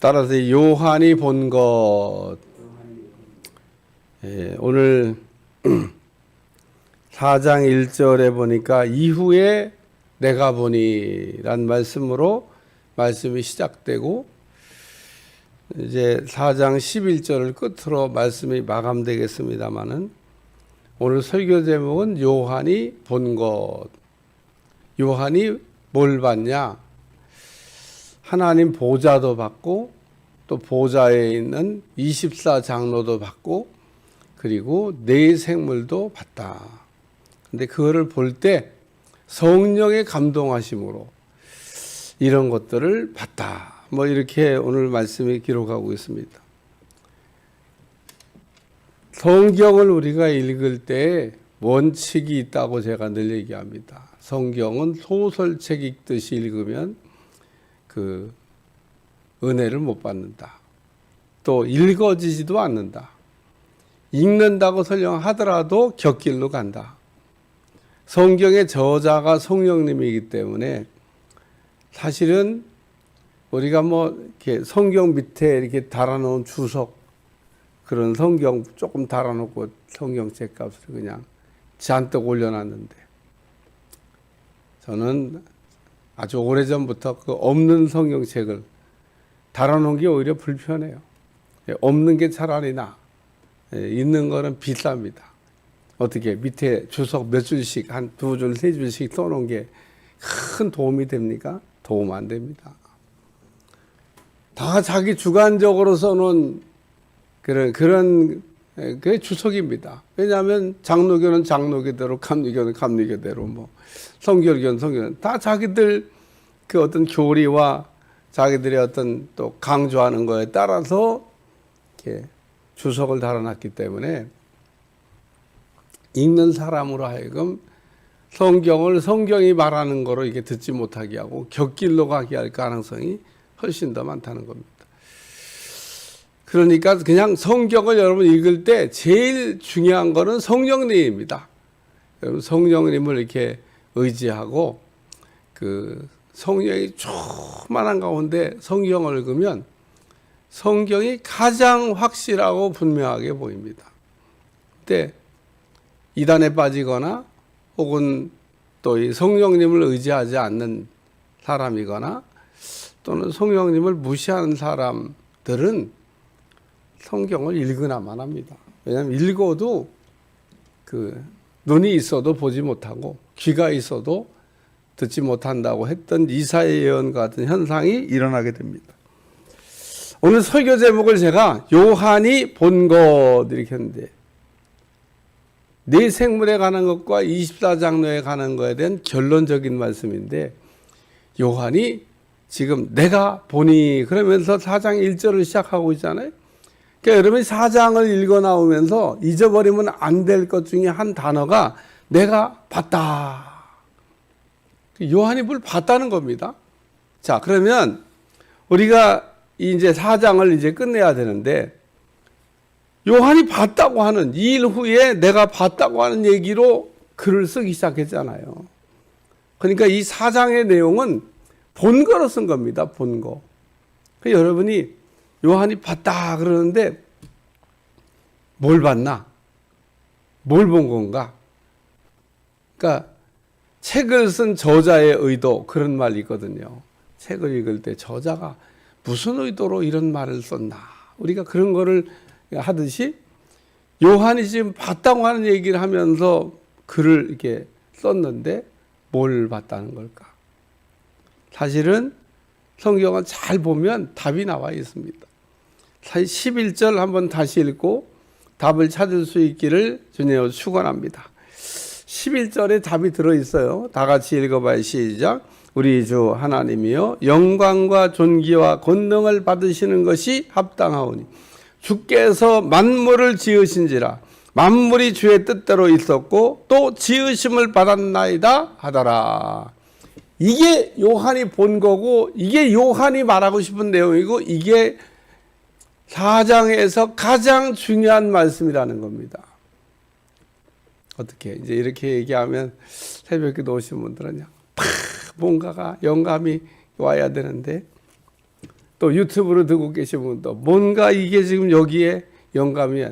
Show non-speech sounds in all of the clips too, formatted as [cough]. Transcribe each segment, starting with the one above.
따라서 요한이 본 것. 예, 오늘 [clears throat] 4장 1절에 보니까 이후에 내가 보니란 말씀으로 말씀이 시작되고 이제 4장 11절을 끝으로 말씀이 마감되겠습니다마는 오늘 설교 제목은 요한이 본 것. 요한이 뭘 봤냐? 하나님 보좌도 받고 또 보좌에 있는 24장로도 받고 그리고 내 생물도 봤다. 근데 그거를 볼 때 성령의 감동하심으로 이런 것들을 봤다. 뭐 이렇게 오늘 말씀이 기록하고 있습니다. 성경을 우리가 읽을 때 원칙이 있다고 제가 늘 얘기합니다. 성경은 소설책 읽듯이 읽으면 그 은혜를 못 받는다. 또 읽어지지도 않는다. 읽는다고 설령 하더라도 곁길로 간다. 성경의 저자가 성령님이기 때문에 사실은 우리가 뭐 이렇게 성경 밑에 이렇게 달아놓은 주석 그런 성경 조금 달아놓고 성경책 값을 그냥 잔뜩 올려놨는데 저는 아주 오래전부터 그 없는 성경책을 달아놓은 게 오히려 불편해요. 예, 없는 게 차라리 나. 예, 있는 거는 비쌉니다. 어떻게 밑에 주석 몇 줄씩 한 두 줄, 세 줄씩 써놓은 게 큰 도움이 됩니까? 도움 안 됩니다. 다 자기 주관적으로 써놓은 그런 그런 예, 그게 주석입니다. 왜냐하면 장로교는 장로교대로, 감리교는 감리교대로, 뭐 성결교는 성결교는 다 자기들 그 어떤 교리와 자기들의 어떤 또 강조하는 거에 따라서 이렇게 주석을 달아놨기 때문에 읽는 사람으로 하여금 성경을 성경이 말하는 거로 이게 듣지 못하게 하고 곁길로 가게 할 가능성이 훨씬 더 많다는 겁니다. 그러니까 그냥 성경을 여러분 읽을 때 제일 중요한 거는 성령님입니다. 여러분 성령님을 이렇게 의지하고 그 성령이 조만한 가운데 성경을 읽으면 성경이 가장 확실하고 분명하게 보입니다. 근데 이단에 빠지거나 혹은 또 이 성령님을 의지하지 않는 사람이거나 또는 성령님을 무시하는 사람들은 성경을 읽으나만 합니다. 왜냐하면 읽어도 그 눈이 있어도 보지 못하고 귀가 있어도 듣지 못한다고 했던 이사의 예언 같은 현상이 일어나게 됩니다. 오늘 설교 제목을 제가 요한이 본 것 이렇게 했는데 네 생물에 관한 것과 24장로에 관한 것에 대한 결론적인 말씀인데 요한이 지금 내가 보니 그러면서 4장 1절을 시작하고 있잖아요. 그러니까 여러분이 4장을 읽어 나오면서 잊어버리면 안 될 것 중에 한 단어가 내가 봤다. 요한이 뭘 봤다는 겁니다. 자, 그러면 우리가 이제 4장을 이제 끝내야 되는데 요한이 봤다고 하는 이 일 후에 내가 봤다고 하는 얘기로 글을 쓰기 시작했잖아요. 그러니까 이 4장의 내용은 본 거로 쓴 겁니다. 본 거. 그 여러분이 요한이 봤다 그러는데 뭘 봤나? 뭘 본 건가? 그러니까 책을 쓴 저자의 의도 그런 말이 있거든요. 책을 읽을 때 저자가 무슨 의도로 이런 말을 썼나? 우리가 그런 거를 하듯이 요한이 지금 봤다고 하는 얘기를 하면서 글을 이렇게 썼는데 뭘 봤다는 걸까? 사실은 성경을 잘 보면 답이 나와 있습니다. 11절 한번 다시 읽고 답을 찾을 수 있기를 주님으로 축원합니다. 11절에 답이 들어 있어요. 다 같이 읽어 봐요. 시작. 우리 주 하나님이여 영광과 존귀와 권능을 받으시는 것이 합당하오니 주께서 만물을 지으신지라 만물이 주의 뜻대로 있었고 또 지으심을 받았나이다 하더라. 이게 요한이 본 거고 이게 요한이 말하고 싶은 내용이고 이게 4장에서 가장 중요한 말씀이라는 겁니다. 어떻게 이제 이렇게 얘기하면 새벽에 오신 분들은 팍 뭔가가 영감이 와야 되는데 또 유튜브로 듣고 계신 분도 뭔가 이게 지금 여기에 영감이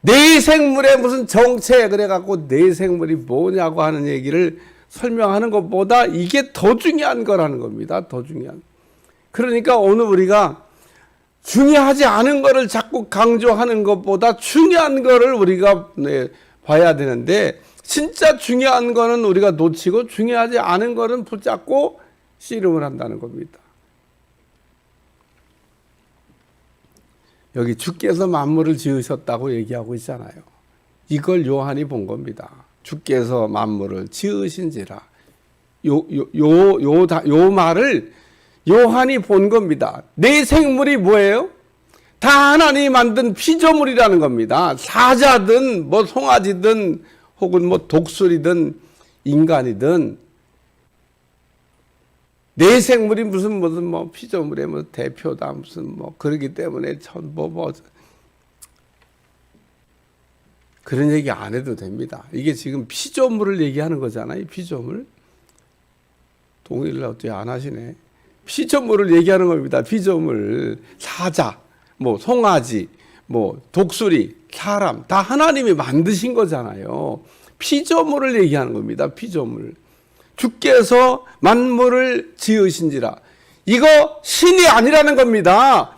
내 생물의 무슨 정체 그래갖고 내 생물이 뭐냐고 하는 얘기를 설명하는 것보다 이게 더 중요한 거라는 겁니다. 더 중요한. 그러니까 오늘 우리가 중요하지 않은 거를 자꾸 강조하는 것보다 중요한 거를 우리가 네, 봐야 되는데 진짜 중요한 거는 우리가 놓치고 중요하지 않은 거는 붙잡고 씨름을 한다는 겁니다. 여기 주께서 만물을 지으셨다고 얘기하고 있잖아요. 이걸 요한이 본 겁니다. 주께서 만물을 지으신지라. 요, 요, 요, 요, 다- 요 말을 요한이 본 겁니다. 내 생물이 뭐예요? 다 하나님이 만든 피조물이라는 겁니다. 사자든, 뭐 송아지든, 혹은 뭐 독수리든, 인간이든, 내 생물이 무슨 무슨 뭐 피조물의 뭐 대표다 무슨 뭐 그러기 때문에 전뭐 뭐 그런 얘기 안 해도 됩니다. 이게 지금 피조물을 얘기하는 거잖아요. 피조물. 동의를 어떻게 안 하시네. 피조물을 얘기하는 겁니다. 피조물, 사자, 뭐 송아지, 뭐 독수리, 사람 다 하나님이 만드신 거잖아요. 피조물을 얘기하는 겁니다. 피조물. 주께서 만물을 지으신지라. 이거 신이 아니라는 겁니다.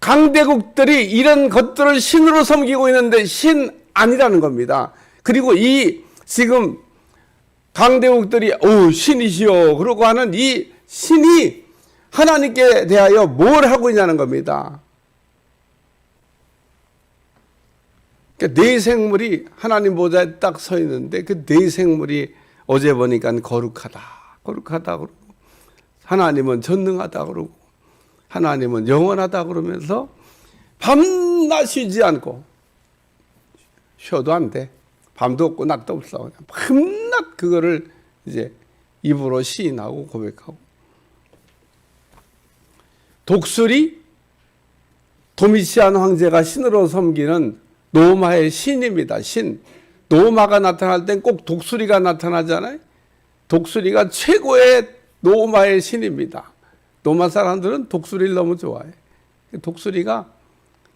강대국들이 이런 것들을 신으로 섬기고 있는데 신 아니라는 겁니다. 그리고 이 지금 강대국들이 오 신이시여 그러고 하는 이 신이 하나님께 대하여 뭘 하고 있냐는 겁니다. 그러니까 네 생물이 하나님 보좌에 딱 서 있는데 그 네 생물이 어제 보니까 거룩하다, 거룩하다 그러고 하나님은 전능하다 그러고 하나님은 영원하다 그러면서 밤낮 쉬지 않고 쉬어도 안 돼. 밤도 없고 낮도 없어. 밤낮 그거를 이제 입으로 시인하고 고백하고 독수리 도미시안 황제가 신으로 섬기는 노마의 신입니다. 신. 노마가 나타날 땐 꼭 독수리가 나타나잖아요. 독수리가 최고의 노마의 신입니다. 노마 사람들은 독수리를 너무 좋아해. 독수리가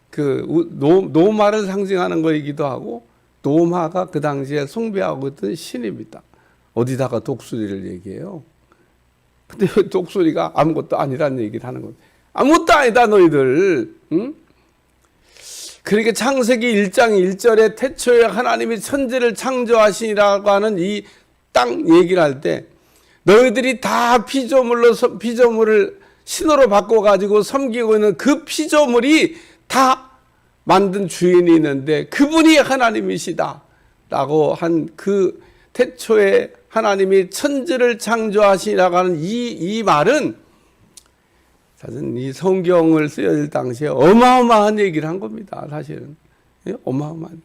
그 우- 노, 노마를 상징하는 거이기도 하고 노마가 그 당시에 숭배하고 있던 신입니다. 어디다가 독수리를 얘기해요? 근데 왜 [laughs] 독수리가 아무것도 아니라는 얘기를 하는 거예요. 아무것도 아니다 너희들. 응? 그러니까 창세기 1장 1절에 태초에 하나님이 천지를 창조하시니라고 하는 이 땅 얘기를 할 때 너희들이 다 피조물로 섬- 피조물을 신호로 바꿔 가지고 섬기고 있는 그 피조물이 다 만든 주인이 있는데 그분이 하나님이시다라고 한 그 태초에 하나님이 천지를 창조하시라고 하는 이, 이 말은 사실은 이 성경을 쓰여질 당시에 어마어마한 얘기를 한 겁니다. 사실은 예? 어마어마한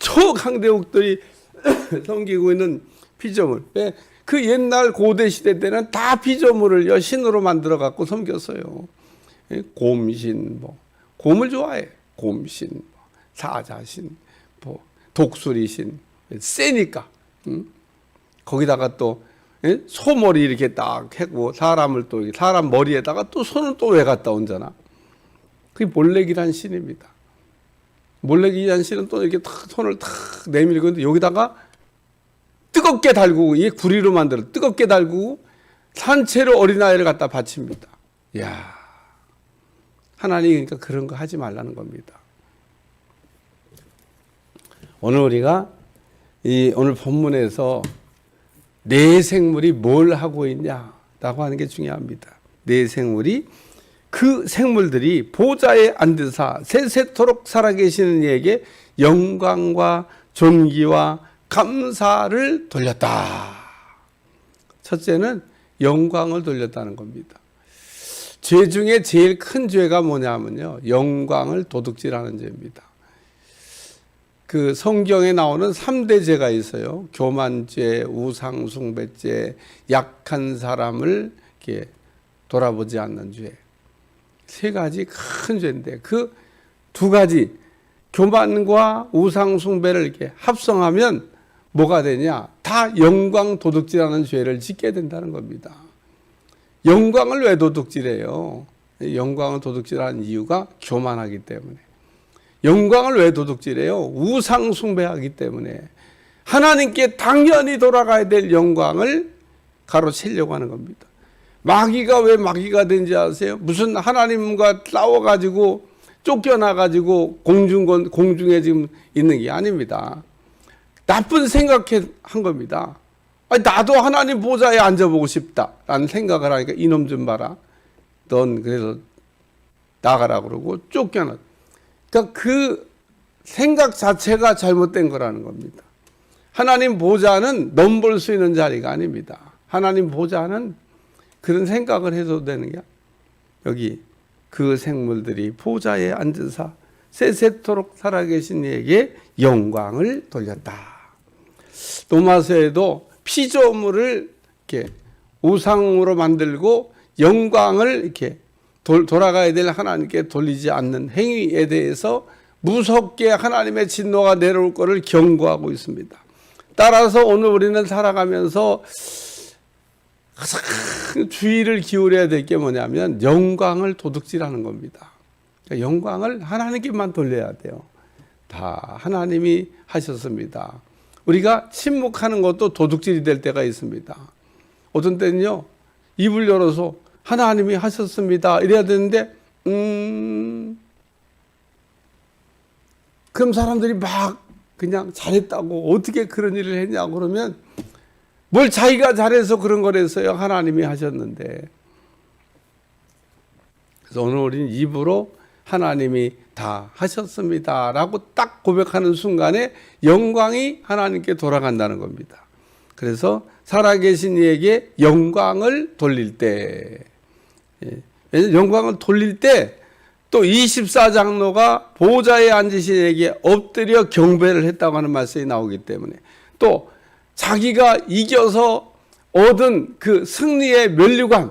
초강대국들이 [coughs] 섬기고 있는 피조물. 예? 그 옛날 고대 시대 때는 다 피조물을 여신으로 만들어 갖고 섬겼어요. 예? 곰신, 뭐 곰을 좋아해. 곰신, 뭐, 사자신, 뭐 독수리신, 세니까. 응? 거기다가 또 예? 소머리 이렇게 딱 해고 사람을 또 사람 머리에다가 또 손을 또 왜 갖다 얹잖아. 그게 몰래기란 신입니다. 몰래기란 신은 또 이렇게 탁 손을 탁 내밀고 있는데 여기다가 뜨겁게 달구고 이 구리로 만들어 뜨겁게 달구고 산채로 어린아이를 갖다 바칩니다. 야 하나님 그러니까 그런 거 하지 말라는 겁니다. 오늘 우리가 이 오늘 본문에서 내 생물이 뭘 하고 있냐라고 하는 게 중요합니다. 내 생물이 그 생물들이 보좌에 앉으사 세세토록 살아계시는 이에게 영광과 존귀와 감사를 돌렸다. 첫째는 영광을 돌렸다는 겁니다. 죄 중에 제일 큰 죄가 뭐냐면요. 영광을 도둑질하는 죄입니다. 그 성경에 나오는 3대 죄가 있어요. 교만죄, 우상숭배죄, 약한 사람을 이렇게 돌아보지 않는 죄. 세 가지 큰 죄인데 그 두 가지 교만과 우상숭배를 이렇게 합성하면 뭐가 되냐? 다 영광 도둑질하는 죄를 짓게 된다는 겁니다. 영광을 왜 도둑질해요? 영광을 도둑질하는 이유가 교만하기 때문에. 영광을 왜 도둑질해요? 우상 숭배하기 때문에. 하나님께 당연히 돌아가야 될 영광을 가로채려고 하는 겁니다. 마귀가 왜 마귀가 된지 아세요? 무슨 하나님과 싸워 가지고 쫓겨나 가지고 공중, 공중에 지금 있는 게 아닙니다. 나쁜 생각해 한 겁니다. 아니, 나도 하나님 보좌에 앉아보고 싶다. 라는 생각을 하니까 이놈 좀 봐라. 넌 그래서 나가라 그러고 쫓겨나. 그러니까 그 생각 자체가 잘못된 거라는 겁니다. 하나님 보좌는 넘볼 수 있는 자리가 아닙니다. 하나님 보좌는 그런 생각을 해도 되는 게 여기 그 생물들이 보좌에 앉으사 세세토록 살아계신 이에게 영광을 돌렸다. 도마서에도 피조물을 이렇게 우상으로 만들고 영광을 이렇게 돌, 돌아가야 될 하나님께 돌리지 않는 행위에 대해서 무섭게 하나님의 진노가 내려올 것을 경고하고 있습니다. 따라서 오늘 우리는 살아가면서 가장 주의를 기울여야 될 게 뭐냐면 영광을 도둑질하는 겁니다. 그러니까 영광을 하나님께만 돌려야 돼요. 다 하나님이 하셨습니다. 우리가 침묵하는 것도 도둑질이 될 때가 있습니다. 어떤 때는요, 입을 열어서 하나님이 하셨습니다. 이래야 되는데, 음, 그럼 사람들이 막 그냥 잘했다고 어떻게 그런 일을 했냐고 그러면 뭘 자기가 잘해서 그런 거랬어요. 하나님이 하셨는데. 그래서 오늘 우리는 입으로 하나님이 다 하셨습니다. 라고 딱 고백하는 순간에 영광이 하나님께 돌아간다는 겁니다. 그래서 살아계신 이에게 영광을 돌릴 때, 예. 영광을 돌릴 때 또 24장로가 보좌에 앉으신 이에게 엎드려 경배를 했다고 하는 말씀이 나오기 때문에 또 자기가 이겨서 얻은 그 승리의 면류관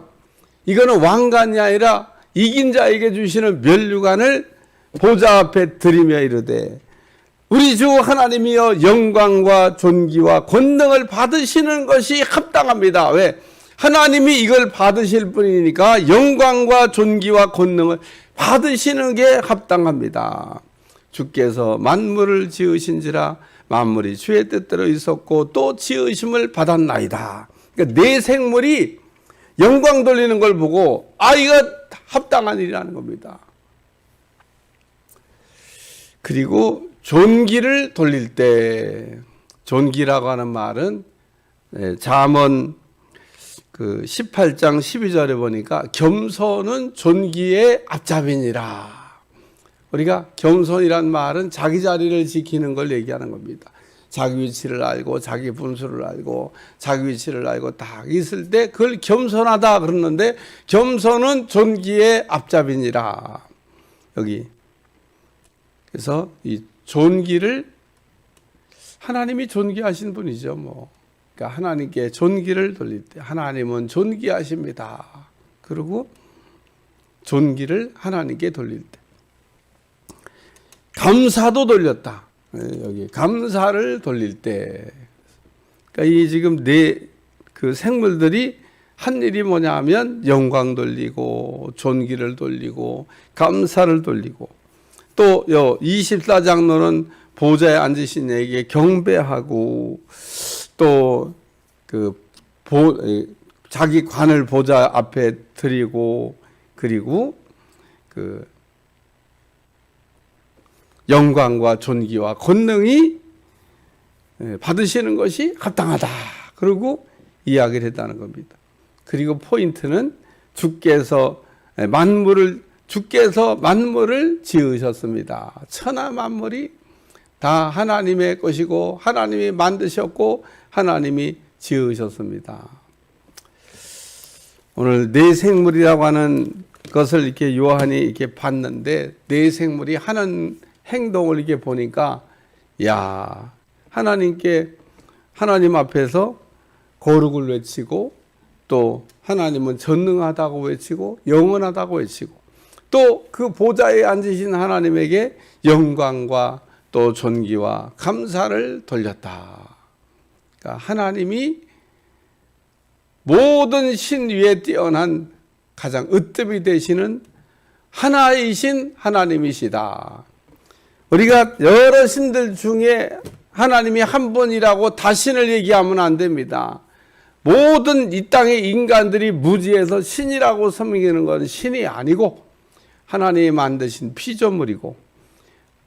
이거는 왕관이 아니라 이긴 자에게 주시는 면류관을 보좌 앞에 드리며 이르되 우리 주 하나님이여 영광과 존귀와 권능을 받으시는 것이 합당합니다. 왜? 하나님이 이걸 받으실 분이니까 영광과 존귀와 권능을 받으시는 게 합당합니다. 주께서 만물을 지으신지라 만물이 주의 뜻대로 있었고 또 지으심을 받았나이다. 그러니까 내 생물이 영광 돌리는 걸 보고 아 이거 합당한 일이라는 겁니다. 그리고 존귀를 돌릴 때 존귀라고 하는 말은 네, 잠언 그 18장 12절에 보니까 겸손은 존귀의 앞잡이니라. 우리가 겸손이란 말은 자기 자리를 지키는 걸 얘기하는 겁니다. 자기 위치를 알고 자기 분수를 알고 자기 위치를 알고 다 있을 때 그걸 겸손하다 그러는데 겸손은 존귀의 앞잡이니라. 여기 그래서 이 존귀를 하나님이 존귀하신 분이죠, 뭐. 그러니까 하나님께 존귀를 돌릴 때 하나님은 존귀하십니다. 그리고 존귀를 하나님께 돌릴 때 감사도 돌렸다. 예, 여기 감사를 돌릴 때, 그러니까 이 지금 네 그 생물들이 한 일이 뭐냐면 영광 돌리고 존귀를 돌리고 감사를 돌리고 또 요 24장로는 보좌에 앉으신 에게 경배하고 또그 자기 관을 보좌 앞에 드리고 그리고 그 영광과 존귀와 권능이 예, 받으시는 것이 합당하다. 그리고 이야기를 했다는 겁니다. 그리고 포인트는 주께서 예, 만물을 주께서 만물을 지으셨습니다. 천하 만물이 다 하나님의 것이고 하나님이 만드셨고 하나님이 지으셨습니다. 오늘 내 생물이라고 하는 것을 이렇게 요한이 이렇게 봤는데 내 생물이 하는 행동을 이렇게 보니까 야 하나님께 하나님 앞에서 거룩을 외치고 또 하나님은 전능하다고 외치고 영원하다고 외치고 또 그 보좌에 앉으신 하나님에게 영광과 또 존귀와 감사를 돌렸다. 그러니까 하나님이 모든 신 위에 뛰어난 가장 으뜸이 되시는 하나이신 하나님이시다. 우리가 여러 신들 중에 하나님이 한 분이라고 다신을 얘기하면 안 됩니다. 모든 이 땅의 인간들이 무지해서 신이라고 섬기는 건 신이 아니고 하나님이 만드신 피조물이고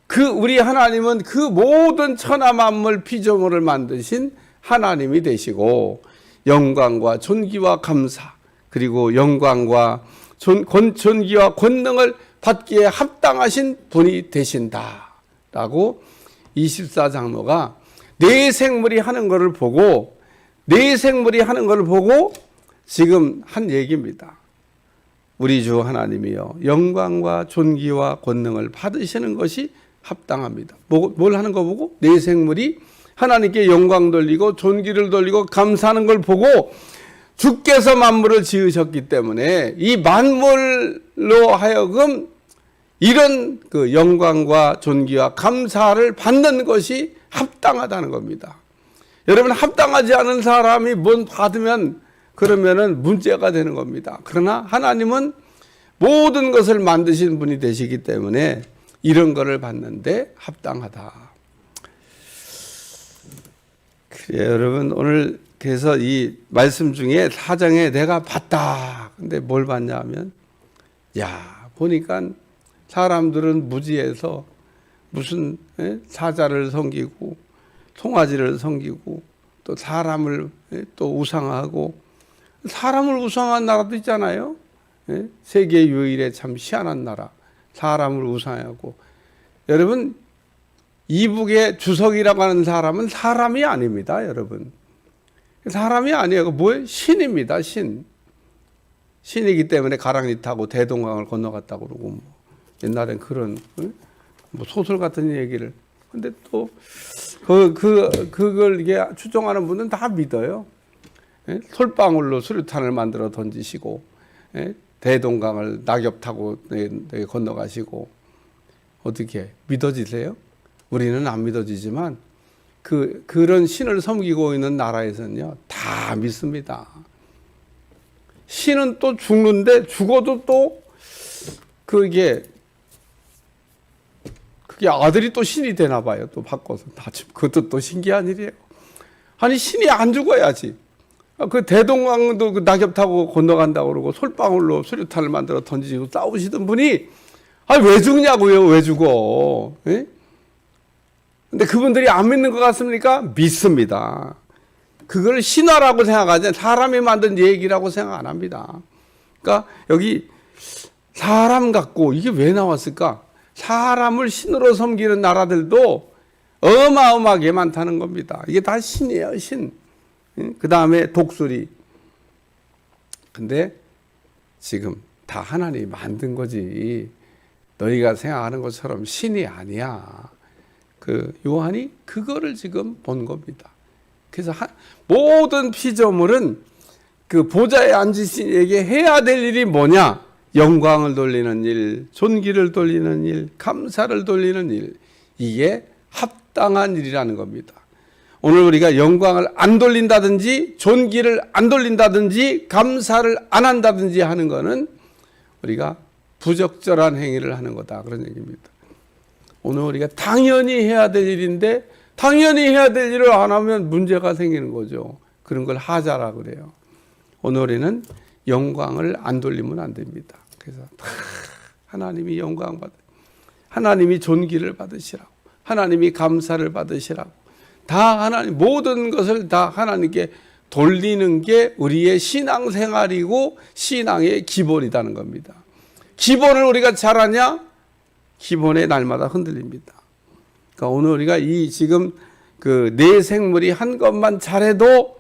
그 우리 하나님은 그 모든 천하 만물 피조물을 만드신 하나님이 되시고 영광과 존귀와 감사 그리고 영광과 존, 권, 존귀와 권능을 받기에 합당하신 분이 되신다라고 24장로가 네 생물이 하는 것을 보고 네 생물이 하는 것을 보고 지금 한 얘기입니다. 우리 주 하나님이여 영광과 존귀와 권능을 받으시는 것이 합당합니다. 뭐, 뭘 하는 거 보고 네 생물이 하나님께 영광 돌리고 존귀를 돌리고 감사하는 걸 보고 주께서 만물을 지으셨기 때문에 이 만물로 하여금 이런 그 영광과 존귀와 감사를 받는 것이 합당하다는 겁니다. 여러분 합당하지 않은 사람이 뭔 받으면 그러면은 문제가 되는 겁니다. 그러나 하나님은 모든 것을 만드신 분이 되시기 때문에 이런 거를 받는데 합당하다. 그래 여러분 오늘 그래서 이 말씀 중에 사장에 내가 봤다. 근데 뭘 봤냐면 야 보니까 사람들은 무지해서 무슨 예? 사자를 섬기고 송아지를 섬기고 또 사람을 예? 또 우상하고 사람을 우상한 나라도 있잖아요. 예? 세계 유일의 참 희한한 나라. 사람을 우상하고 여러분 이북의 주석이라고 하는 사람은 사람이 아닙니다, 여러분. 사람이 아니에요. 뭐예요? 신입니다, 신. 신이기 때문에 가랑이 타고 대동강을 건너갔다고 그러고 뭐 옛날엔 그런 응? 뭐 소설 같은 얘기를 근데 또 그 그 그걸 이게 추종하는 분은 다 믿어요. 예? 솔방울로 수류탄을 만들어 던지시고 예? 대동강을 낙엽 타고 건너가시고 어떻게 믿어지세요? 우리는 안 믿어지지만 그 그런 신을 섬기고 있는 나라에서는요 다 믿습니다. 신은 또 죽는데 죽어도 또 그게 그게 아들이 또 신이 되나 봐요. 또 바꿔서 다 그것도 또 신기한 일이에요. 아니 신이 안 죽어야지. 아, 그 대동강도 그 낙엽 타고 건너간다고 그러고 솔방울로 수류탄을 만들어 던지고 싸우시던 분이 아니 왜 죽냐고요? 왜 죽어? 예? 근데 그분들이 안 믿는 것 같습니까? 믿습니다. 그걸 신화라고 생각하지 사람이 만든 얘기라고 생각 안 합니다. 그러니까 여기 사람 같고 이게 왜 나왔을까? 사람을 신으로 섬기는 나라들도 어마어마하게 많다는 겁니다. 이게 다 신이에요, 신. 그 다음에 독수리. 근데 지금 다 하나님이 만든 거지. 너희가 생각하는 것처럼 신이 아니야. 그 요한이 그거를 지금 본 겁니다. 그래서 하, 모든 피조물은 그 보좌에 앉으신 에게 해야 될 일이 뭐냐? 영광을 돌리는 일, 존귀를 돌리는 일, 감사를 돌리는 일. 이게 합당한 일이라는 겁니다. 오늘 우리가 영광을 안 돌린다든지 존귀를 안 돌린다든지 감사를 안 한다든지 하는 거는 우리가 부적절한 행위를 하는 거다 그런 얘기입니다. 오늘 우리가 당연히 해야 될 일인데 당연히 해야 될 일을 안 하면 문제가 생기는 거죠. 그런 걸 하자라 그래요. 오늘 우리는 영광을 안 돌리면 안 됩니다. 그래서 하나님이 영광 받 하나님이 존귀를 받으시라고 하나님이 감사를 받으시라고 다 하나님 모든 것을 다 하나님께 돌리는 게 우리의 신앙 생활이고 신앙의 기본이라는 겁니다. 기본을 우리가 잘하냐? 기본에 날마다 흔들립니다. 그러니까 오늘 우리가 이 지금 그 네 생물이 한 것만 잘해도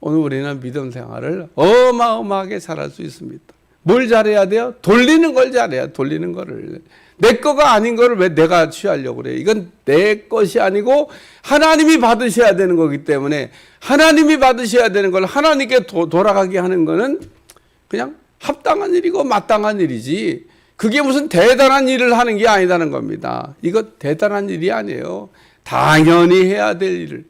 오늘 우리는 믿음 생활을 어마어마하게 잘할 수 있습니다. 뭘 잘해야 돼요? 돌리는 걸 잘해야 돌리는 거를. 내 거가 아닌 거를 왜 내가 취하려고 그래? 이건 내 것이 아니고 하나님이 받으셔야 되는 거기 때문에 하나님이 받으셔야 되는 걸 하나님께 도, 돌아가게 하는 거는 그냥 합당한 일이고 마땅한 일이지. 그게 무슨 대단한 일을 하는 게 아니다는 겁니다. 이거 대단한 일이 아니에요. 당연히 해야 될 일을.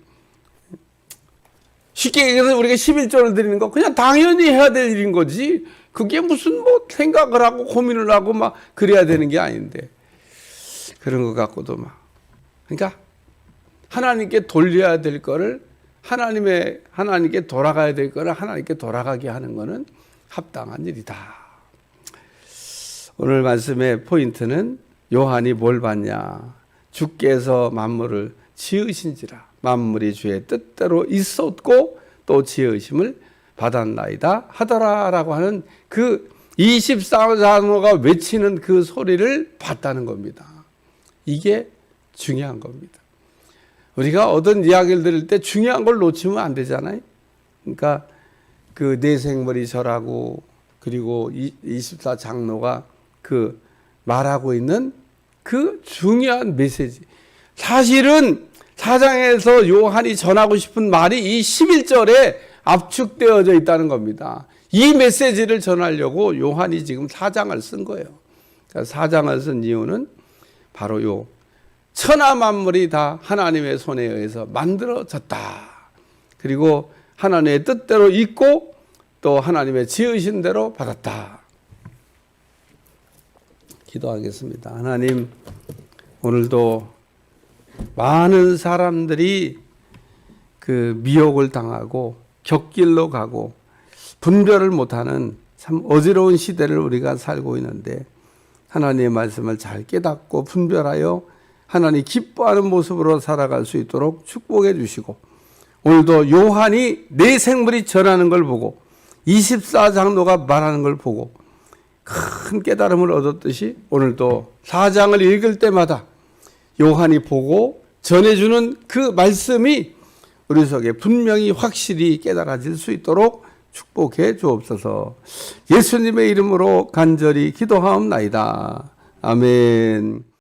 쉽게 얘기해서 우리가 11조를 드리는 거 그냥 당연히 해야 될 일인 거지. 그게 무슨 뭐 생각을 하고 고민을 하고 막 그래야 되는 게 아닌데. 그런 것 같고도 막. 그러니까 하나님께 돌려야 될 거를 하나님의 하나님께 돌아가야 될 거를 하나님께 돌아가게 하는 거는 합당한 일이다. 오늘 말씀의 포인트는 요한이 뭘 봤냐? 주께서 만물을 지으신지라 만물이 주의 뜻대로 있었고 또 지으심을 받았나이다 하더라라고 하는 그 24장로가 외치는 그 소리를 봤다는 겁니다. 이게 중요한 겁니다. 우리가 어떤 이야기를 들을 때 중요한 걸 놓치면 안 되잖아요. 그러니까 그 내생머리 절하고 그리고 24장로가 그 말하고 있는 그 중요한 메시지. 사실은 사장에서 요한이 전하고 싶은 말이 이 11절에 압축되어져 있다는 겁니다. 이 메시지를 전하려고 요한이 지금 사장을 쓴 거예요. 그러니까 사장을 쓴 이유는 바로 요 천하 만물이 다 하나님의 손에 의해서 만들어졌다. 그리고 하나님의 뜻대로 있고 또 하나님의 지으신 대로 받았다. 기도하겠습니다. 하나님, 오늘도 많은 사람들이 그 미혹을 당하고 격길로 가고 분별을 못하는 참 어지러운 시대를 우리가 살고 있는데 하나님의 말씀을 잘 깨닫고 분별하여 하나님 기뻐하는 모습으로 살아갈 수 있도록 축복해 주시고 오늘도 요한이 내 생물이 전하는 걸 보고 24장로가 말하는 걸 보고 큰 깨달음을 얻었듯이 오늘도 사장을 읽을 때마다 요한이 보고 전해주는 그 말씀이 우리 속에 분명히 확실히 깨달아질 수 있도록 축복해 주옵소서. 예수님의 이름으로 간절히 기도하옵나이다. 아멘.